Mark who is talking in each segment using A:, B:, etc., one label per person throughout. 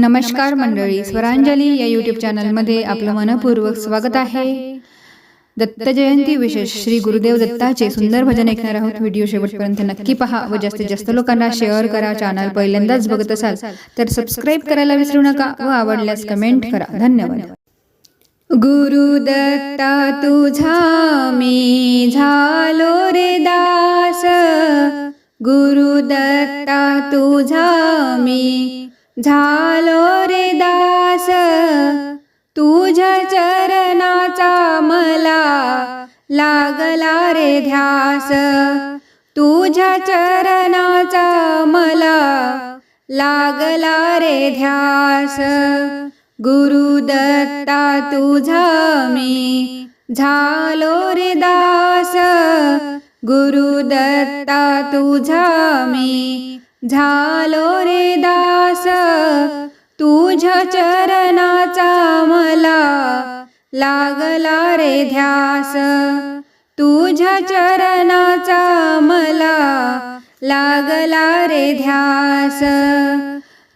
A: नमस्कार मंडळी स्वरांजली या यूट्यूब चॅनलमध्ये आपलं मनपूर्वक स्वागत आहे. दत्त जयंती विशेष श्री गुरुदेव दत्ताचे सुंदर भजन ऐकणार आहोत. व्हिडिओ शेवटपर्यंत नक्की पहा व जास्तीत जास्त लोकांना शेअर करा चॅनल पहिल्यांदाच बघत असाल तर सबस्क्राईब करायला विसरू नका व आवडल्यास कमेंट करा. धन्यवाद. गुरुदत्ता तुझा मी झालो रे दास. गुरुदत्ता तुझा मी झालो रे दास तुझ्या चरणाचा मला लागला रे ध्यास. तुझ्या चरणाचा मला लागला रे ध्यास. गुरुदत्ता तुझा मी झालो रे दास. गुरुदत्ता तुझा मी झालो रे दास. तुझ्या चरणाचा मला लागला रे ध्यास. तुझ्या चरणाचा मला लागला रे ध्यास.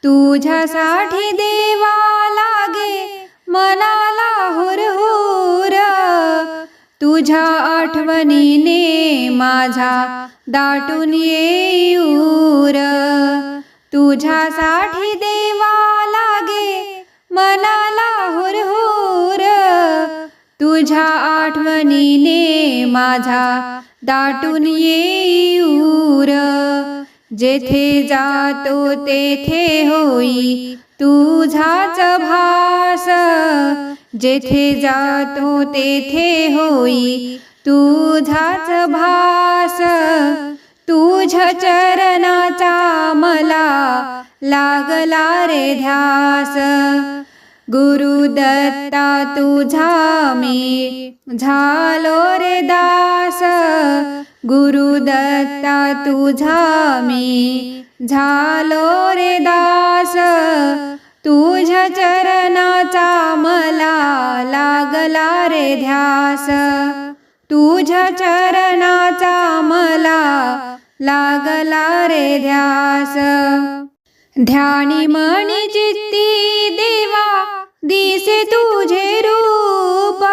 A: तुझ्यासाठी देवा लागे मनाला हुरहुर. तुझ्या आठवणीने माझा दाटून येऊर. तुझ्यासाठी तुझ्या आठवणीने माझा दाटून येऊर. जेथे जातो तेथे होई तुझाच भास. जेथे जातो तेथे होई तुझाच भास. तुझ्या चरणाचा मला लागला रे ध्यास. गुरुदत्ता तुझा मी झालो रे दास. गुरुदत्ता तुझा मी झालो रे दास. तुझ्या चरणाचा मला लागला रे ध्यास. तुझ्या चरणाचा मला लागला रे ध्यास. ध्यानी मणी चित्ती देवा दिसे तुझे रूप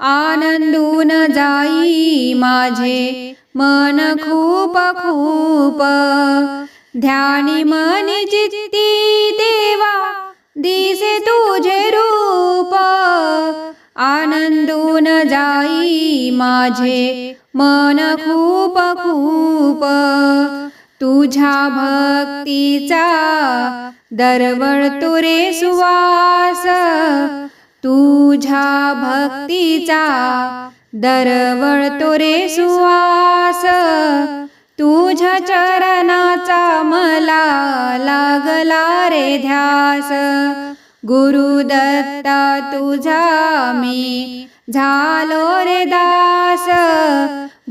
A: आनंदून जाई माझे. मन खूप खूप ध्यानी मन चित्ती देवा. दिसे तुझे रूप आनंदून जाई माझे. मन खूप खूप तुझ्या भक्तीचा दरवळ तुरे सुवास तुझ्या भक्तीचा दरवळ तुरे सुवास तुझ्या चरणाचा मला लागला रे ध्यास. गुरुदत्ता तुझा मी झालो रे दास.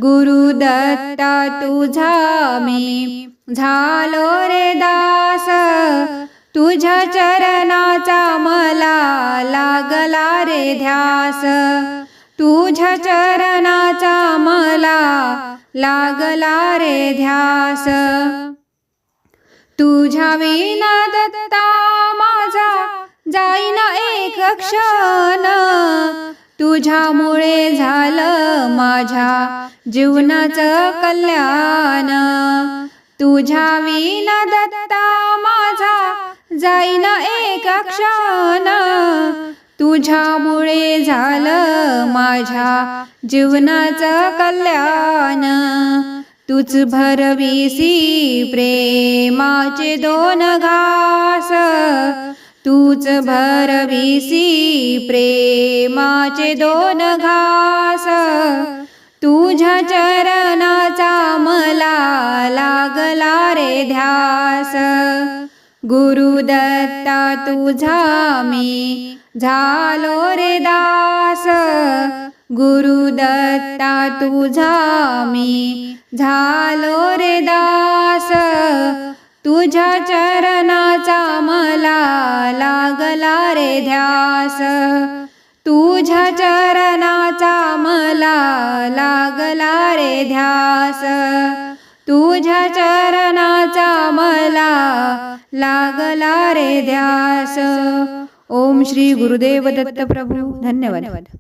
A: गुरुदत्ता तुझा मी झालो रे दास तुझ्या चरणाचा मला लागला रे ध्यास. तुझ्या चरणाचा मला लागला रे ध्यास. तुझ्या विना दत्ता माझा जाईना एक क्षण. तुझ्यामुळे झालं माझ्या जीवनाचं कल्याण. तुझ्या विना दत्ता माझा जाईन एक क्षण. तुझ्यामुळे झालं माझ्या जीवनाचं कल्याण. तुझ भरविसी प्रेमाचे दोन घास. तूच भरविसी प्रेमाचे दोन घास. तुझ्या चरण लागला रे ध्यास. गुरुदत्ता तुझा मी झालो रे दास. गुरुदत्ता तुझा मी झालो रे दास. तुझ्या चरणाचा मला लागला रे ध्यास. तुझ्या चरणाचा मला लागला रे ध्यास. तुझ्या चरणाचा मला लागला रे ध्यास. ओम श्री गुरुदेव दत्त प्रभू. धन्यवाद.